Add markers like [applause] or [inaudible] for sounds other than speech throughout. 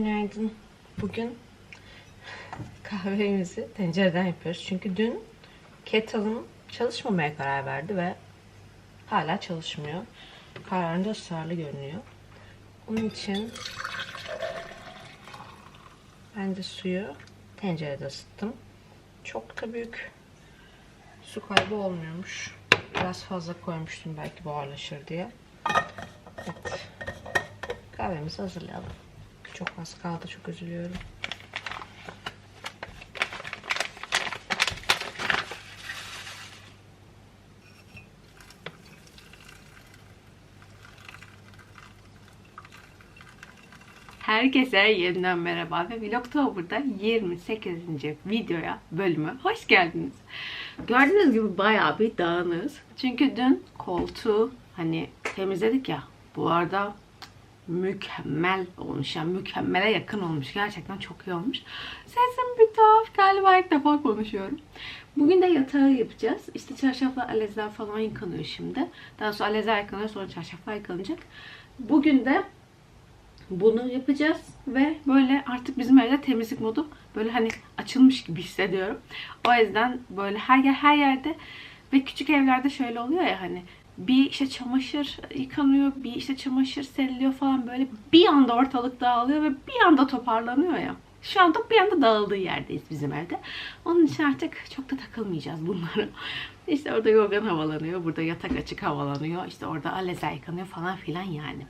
Günaydın. Bugün kahvemizi tencereden yapıyoruz. Çünkü dün kettle'ım çalışmamaya karar verdi ve hala çalışmıyor. Kararında ısrarlı görünüyor. Onun için ben de suyu tencerede ısıttım. Çok da büyük su kaybı olmuyormuş. Biraz fazla koymuştum belki buharlaşır diye. Evet. Kahvemizi hazırlayalım. Çok az kaldı. Çok üzülüyorum. Herkese yeniden merhaba ve Vlogtober'da 28. videoya, bölümü hoş geldiniz. Gördüğünüz gibi bayağı bir dağınız. Çünkü dün koltuğu hani temizledik ya. Bu arada mükemmel olmuş yani mükemmele yakın olmuş. Gerçekten çok iyi olmuş. Sesim bir tuhaf galiba ilk defa konuşuyorum. Bugün de yatağı yapacağız. İşte çarşaflar, alezler falan yıkanıyor şimdi. Daha sonra alezler yıkanıyor sonra çarşaflar yıkanacak. Bugün de bunu yapacağız ve böyle artık bizim evde temizlik modu böyle hani açılmış gibi hissediyorum. O yüzden böyle her yer her yerde ve küçük evlerde şöyle oluyor ya hani bir işte çamaşır yıkanıyor, bir işte çamaşır seriliyor falan böyle bir anda ortalık dağılıyor ve bir anda toparlanıyor ya. Şu anda bir anda dağıldığı yerdeyiz bizim evde. Onun için artık çok da takılmayacağız bunlara. [laughs] İşte orada yorgan havalanıyor, burada yatak açık havalanıyor, işte orada alezer yıkanıyor falan filan yani.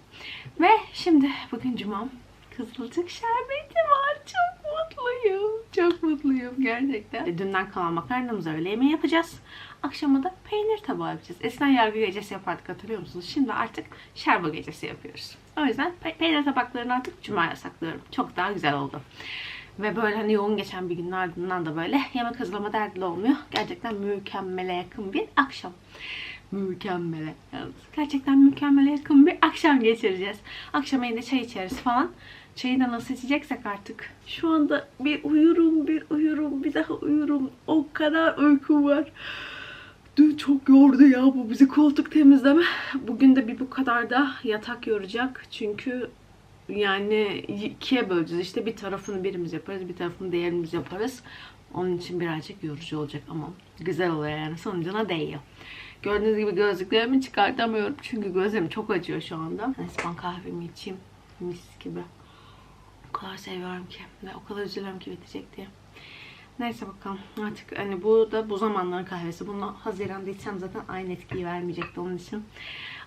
Ve şimdi bugün cumam kızılcık şerbeti var. Çok mutluyum. Çok mutluyum gerçekten. E, Dünden kalan makarnamızı öğle yemeği yapacağız. Akşama da peynir tabağı yapacağız. Eskiden yargı gecesi yapardık hatırlıyor musunuz? Şimdi artık şerba gecesi yapıyoruz. O yüzden pe- peynir tabaklarını artık cumaya saklıyorum. Çok daha güzel oldu. Ve böyle hani yoğun geçen bir günün ardından da böyle yemek hazırlama derdi olmuyor. Gerçekten mükemmele yakın bir akşam. Mükemmele. Gerçekten mükemmele yakın bir akşam geçireceğiz. Akşam yine çay içeriz falan. Da nasıl içeceksek artık. Şu anda bir uyurum, bir uyurum, bir daha uyurum. O kadar uykum var. Dün çok yordu ya bu bizi koltuk temizleme. Bugün de bir bu kadar da yatak yoracak. Çünkü yani ikiye böleceğiz. İşte bir tarafını birimiz yaparız, bir tarafını diğerimiz yaparız. Onun için birazcık yorucu olacak ama güzel oluyor yani sonucuna değiyor. Gördüğünüz gibi gözlüklerimi çıkartamıyorum çünkü gözlerim çok acıyor şu anda. Ben kahvemi içeyim mis gibi. O kadar seviyorum ki ve o kadar üzülüyorum ki bitecek diye. Neyse bakalım artık hani bu da bu zamanların kahvesi. Bunu Haziran'da içsem zaten aynı etkiyi vermeyecekti onun için.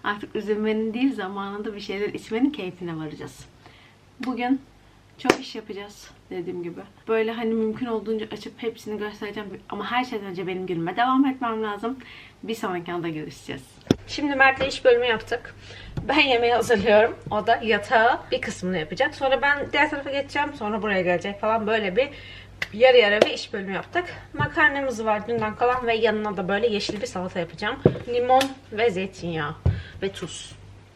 Artık üzülmenin değil zamanında bir şeyler içmenin keyfine varacağız. Bugün çok iş yapacağız dediğim gibi. Böyle hani mümkün olduğunca açıp hepsini göstereceğim. Ama her şeyden önce benim günüme devam etmem lazım. Bir sonraki anda görüşeceğiz. Şimdi Mert'le iş bölümü yaptık. Ben yemeği hazırlıyorum. O da yatağı bir kısmını yapacak. Sonra ben diğer tarafa geçeceğim. Sonra buraya gelecek falan. Böyle bir yarı yarı bir iş bölümü yaptık. Makarnamız var dünden kalan ve yanına da böyle yeşil bir salata yapacağım. Limon ve zeytinyağı ve tuz.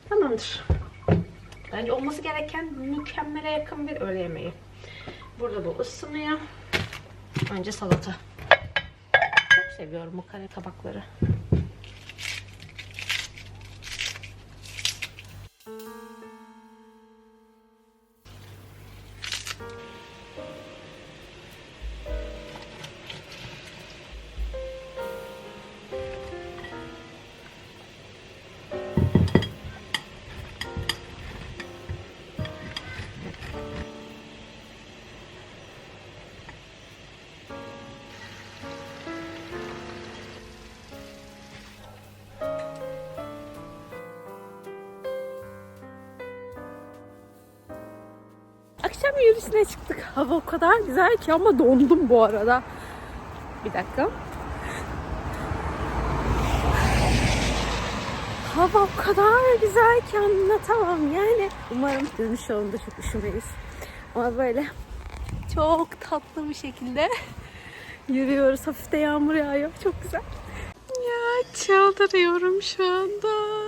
Tamamdır. Bence olması gereken mükemmele yakın bir öğle yemeği. Burada bu ısınıyor. Önce salata. Çok seviyorum bu kare tabakları. Akşam yürüyüşüne çıktık. [laughs] Hava o kadar güzel ki ama dondum bu arada. Bir dakika. Hava o kadar güzel ki anlatamam yani. Umarım dönüş yolunda çok üşümeyiz. Ama böyle çok tatlı bir şekilde [laughs] yürüyoruz. Hafif de yağmur yağıyor. Çok güzel. Ya çıldırıyorum şu anda.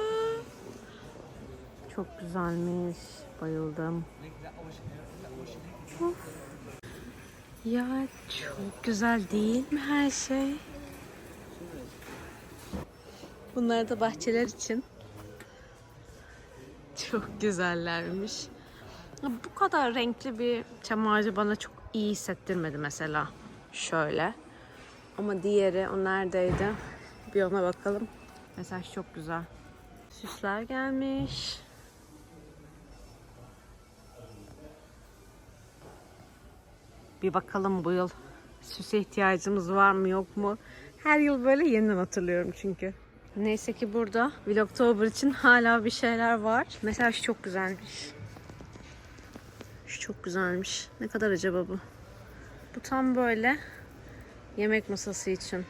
Çok güzelmiş. Bayıldım. Of. Ya çok güzel değil mi her şey? Bunlar da bahçeler için. Çok güzellermiş. Bu kadar renkli bir çam ağacı bana çok iyi hissettirmedi mesela. Şöyle. Ama diğeri o neredeydi? Bir ona bakalım. Mesela şu çok güzel. Süsler gelmiş. Bir bakalım bu yıl süse ihtiyacımız var mı yok mu? Her yıl böyle yeniden hatırlıyorum çünkü. Neyse ki burada Vlogtober için hala bir şeyler var. Mesela şu çok güzelmiş. Şu çok güzelmiş. Ne kadar acaba bu? Bu tam böyle yemek masası için.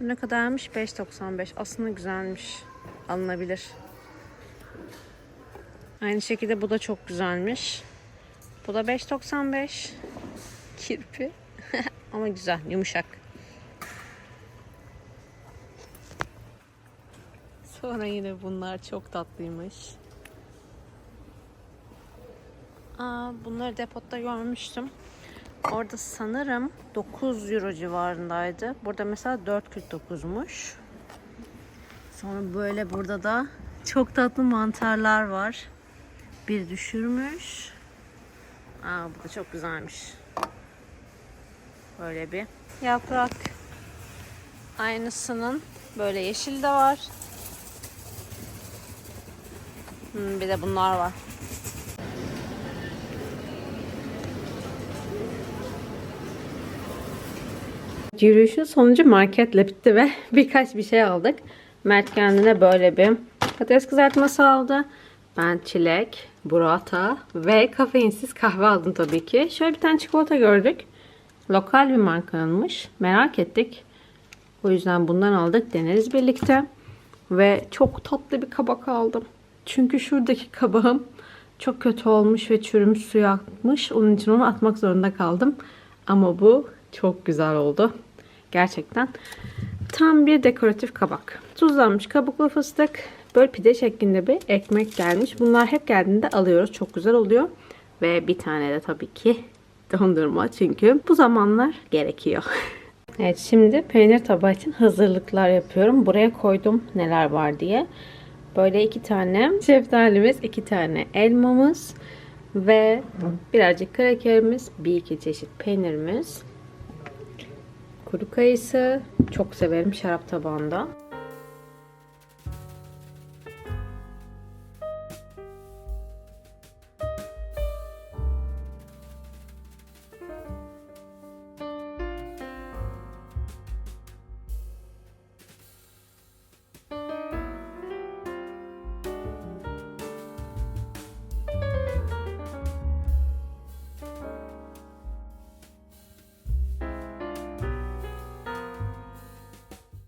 Bu ne kadarmış? 5.95. Aslında güzelmiş. Alınabilir. Aynı şekilde bu da çok güzelmiş. Bu da 5.95. Kirpi. [laughs] Ama güzel, yumuşak. Sonra yine bunlar çok tatlıymış. Aa, bunları depoda görmüştüm. Orada sanırım 9 euro civarındaydı. Burada mesela 4.49'muş. Sonra böyle burada da çok tatlı mantarlar var. Bir düşürmüş. Aa, bu da çok güzelmiş. Böyle bir yaprak. Aynısının böyle yeşil de var. Hmm, bir de bunlar var. Yürüyüşün sonucu marketle bitti ve [laughs] birkaç bir şey aldık. Mert kendine böyle bir patates kızartması aldı. Ben çilek, burrata ve kafeinsiz kahve aldım tabii ki. Şöyle bir tane çikolata gördük. Lokal bir markanınmış. Merak ettik. O yüzden bundan aldık. Deneriz birlikte. Ve çok tatlı bir kabak aldım. Çünkü şuradaki kabağım çok kötü olmuş ve çürümüş suya akmış. Onun için onu atmak zorunda kaldım. Ama bu çok güzel oldu. Gerçekten tam bir dekoratif kabak. Tuzlanmış kabuklu fıstık. Böyle pide şeklinde bir ekmek gelmiş. Bunlar hep geldiğinde alıyoruz. Çok güzel oluyor. Ve bir tane de tabii ki dondurma. Çünkü bu zamanlar gerekiyor. [laughs] Evet şimdi peynir tabağı için hazırlıklar yapıyorum. Buraya koydum neler var diye. Böyle iki tane şeftalimiz, iki tane elmamız ve birazcık krakerimiz, bir iki çeşit peynirimiz. Kuru kayısı çok severim şarap tabağında.